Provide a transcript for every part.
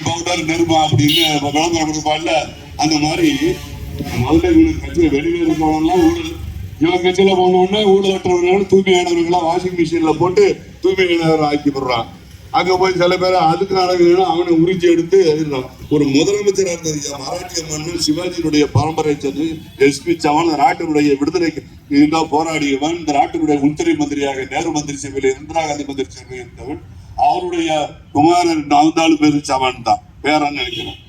Powder நெருமா அப்படின்னு விளம்பரம் கொடுப்பான்ல அந்த மாதிரி முதல்ல இவங்களுக்கு கட்சியில வெளியில இருக்கவங்கலாம் ஊழல். இவன் கட்சியில போனோடனே ஊழலற்றவர்கள் தூய்மையானவர்களா வாஷிங் மிஷின்ல போட்டு தூய்மையானவர் ஆக்கி விடுறான் அங்க போய் சில பேர் அதுக்கு நடக்குதுன்னா அவனை உறிஞ்சி எடுத்து எழுதினான் ஒரு முதலமைச்சராக இருந்தது. மராட்டிய மன்னன் சிவாஜியினுடைய பரம்பரை சென்று எஸ்பி சவான் நாட்டினுடைய விடுதலைக்கு இதுதான் போராடியவன் இந்த நாட்டினுடைய உள்துறை மந்திரியாக நேரு மந்திரி சபையில் இந்திரா காந்தி மந்திரி சபையில் இருந்தவன். அவருடைய குமாரன் நாலு பேரு சவான் தான். பேரான்னு நினைக்கிறேன்.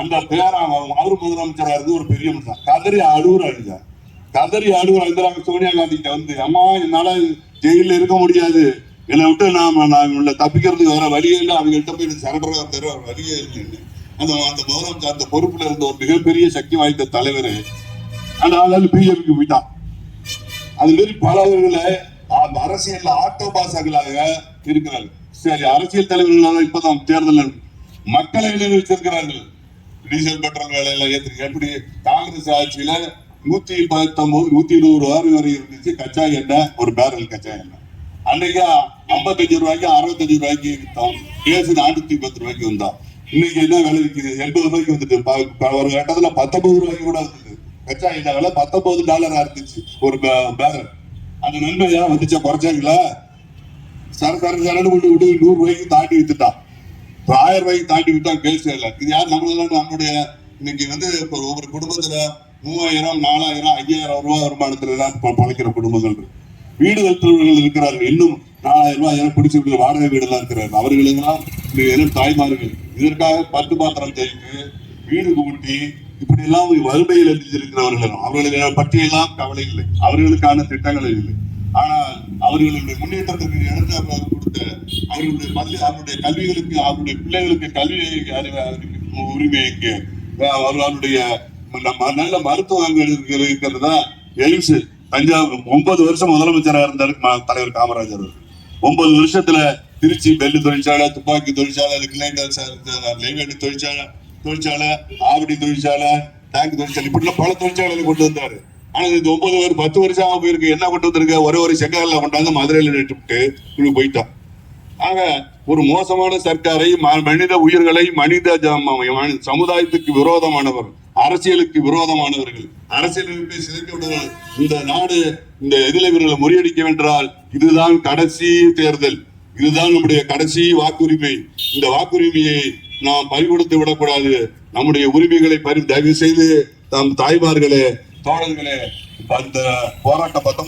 அந்த பேரன் அவர் முதலமைச்சராக இருந்து ஒரு பெரிய மனுஷன். கதறி அழுவுற அழுதா கதறி அழுவுற இந்திரா சோனியா காந்திகிட்ட வந்து அம்மா என்னால ஜெயில இருக்க முடியாது. என்னை விட்டு நாம நான் தப்பிக்கிறதுக்கு வேற வழியே இல்லை. அவங்கள்ட்ட போய் சரண்டராக தர வழியே இல்லைன்னு அந்த அந்த முதலமைச்சர் அந்த பொறுப்புல இருந்த ஒரு மிகப்பெரிய சக்தி வாய்ந்த தலைவர். அந்த ஆளால் பிஜேபிக்கு போயிட்டான். அது மாதிரி பலவர்களை அந்த அரசியல் ஆட்டோ பாசாக்களாக இருக்கிறார்கள். சரி அரசியல் தலைவர்களாக இப்பதான் தேர்தல் மக்களை வச்சிருக்கிறார்கள். டீசல் பெட்ரோல் விலையில ஏத்து எப்படி? காங்கிரஸ் ஆட்சியில நூத்தி பத்தொன்பது நூத்தி இருபது ரூபாய் வரை இருந்துச்சு. கச்சா எண்ணெய் ஒரு பேரல் கச்சா எண்ணெய். அன்னைக்கு ஐம்பத்தஞ்சு ரூபாய்க்கு அறுபத்தஞ்சு ரூபாய்க்கு வித்தோம். ஏசி நானூத்தி பத்து ரூபாய்க்கு வந்தோம். இன்னைக்கு என்ன விலை விற்குது எண்பது ரூபாய்க்கு வந்துட்டு ஒரு கட்டத்துல பத்தொன்பது ரூபாய்க்கு கூட வந்தது. கச்சா எண்ணெய் விலை பத்தொன்பது டாலரா இருந்துச்சு ஒரு பேரல். அந்த நன்மை ஏன் வந்துச்சா குறைச்சாங்களா? சர சர சரன்னு கொண்டு விட்டு நூறு ரூபாய்க்கு தாண்டி வித்துட்டான் ஆயிரம் ரூபாய்க்கு தாண்டி விட்டா கேஸ் இல்லை. இது யார் நம்மளால நம்மளுடைய இன்னைக்கு வந்து இப்போ ஒவ்வொரு குடும்பத்துல மூவாயிரம் நாலாயிரம் ஐயாயிரம் ரூபாய் வருமானத்துல தான் பொ- குடும்பங்கள் இருக்கு வீடு வைத்தவர்கள் இருக்கிறார்கள். இன்னும் நாலாயிரம் ரூபாய் எல்லாம் பிடிச்சு விட்டு வாடகை வீடு எல்லாம் இருக்கிறார்கள். அவர்களுக்கெல்லாம் இந்த தாய்மார்கள். இதற்காக பத்து பாத்திரம் தேய்த்து வீடு கூட்டி இப்படி எல்லாம் வறுமையில் இருக்கிறவர்கள் அவர்களுடைய பற்றியெல்லாம் கவலை இல்லை. அவர்களுக்கான திட்டங்கள் இல்லை. ஆனால் அவர்களுடைய முன்னேற்றத்திற்கு இடத்தை கொடுத்த அவர்களுடைய பள்ளி அவருடைய கல்விகளுக்கு அவருடைய பிள்ளைகளுக்கு கல்வி உரிமைக்கு அவர்களுடைய நம்ம நல்ல மருத்துவங்கள் இருக்கிறது? இருக்கிறதா எலிசு தஞ்சாவூர் ஒன்பது வருஷம் முதலமைச்சராக இருந்தார் தலைவர் காமராஜர் ஒன்பது வருஷத்துல திருச்சி பெல்லு தொழிற்சாலை துப்பாக்கி தொழிற்சாலை கிளைண்டர் தொழிற்சாலை தொழிற்சாலை ஆவடி தொழிற்சாலை டேங்க் தொழிற்சாலை இப்படிலாம் பல தொழிற்சாலைகளை கொண்டு வந்தாரு. ஆனா இது ஒன்பது ஒரு பத்து வருஷம் ஆக போயிருக்கு. என்ன கொண்டு வந்திருக்க? ஒரே ஒரு செங்கல்ல கொண்டாந்து மதுரையில நட்டுவிட்டு இப்படி போயிட்டான். ஆக ஒரு மோசமான சர்க்காரை மனித உயிர்களை மனித ஜ- சமுதாயத்துக்கு விரோதமானவர். அரசியலுக்கு விரோதமானவர்கள். அரசியலுக்கு சிதைக்க விடுவார்கள் இந்த நாடு இந்த இதில் இவர்களை முறியடிக்க வென்றால் இதுதான் கடைசி தேர்தல். இதுதான் நம்முடைய கடைசி வாக்குரிமை. இந்த வாக்குரிமையை நாம் பறிகொடுத்து விடக்கூடாது. நம்முடைய உரிமைகளை பறி தயவு செய்து நம் தாய்மார்களே தோழர்களே அந்த போராட்டம் பத்தொன்பது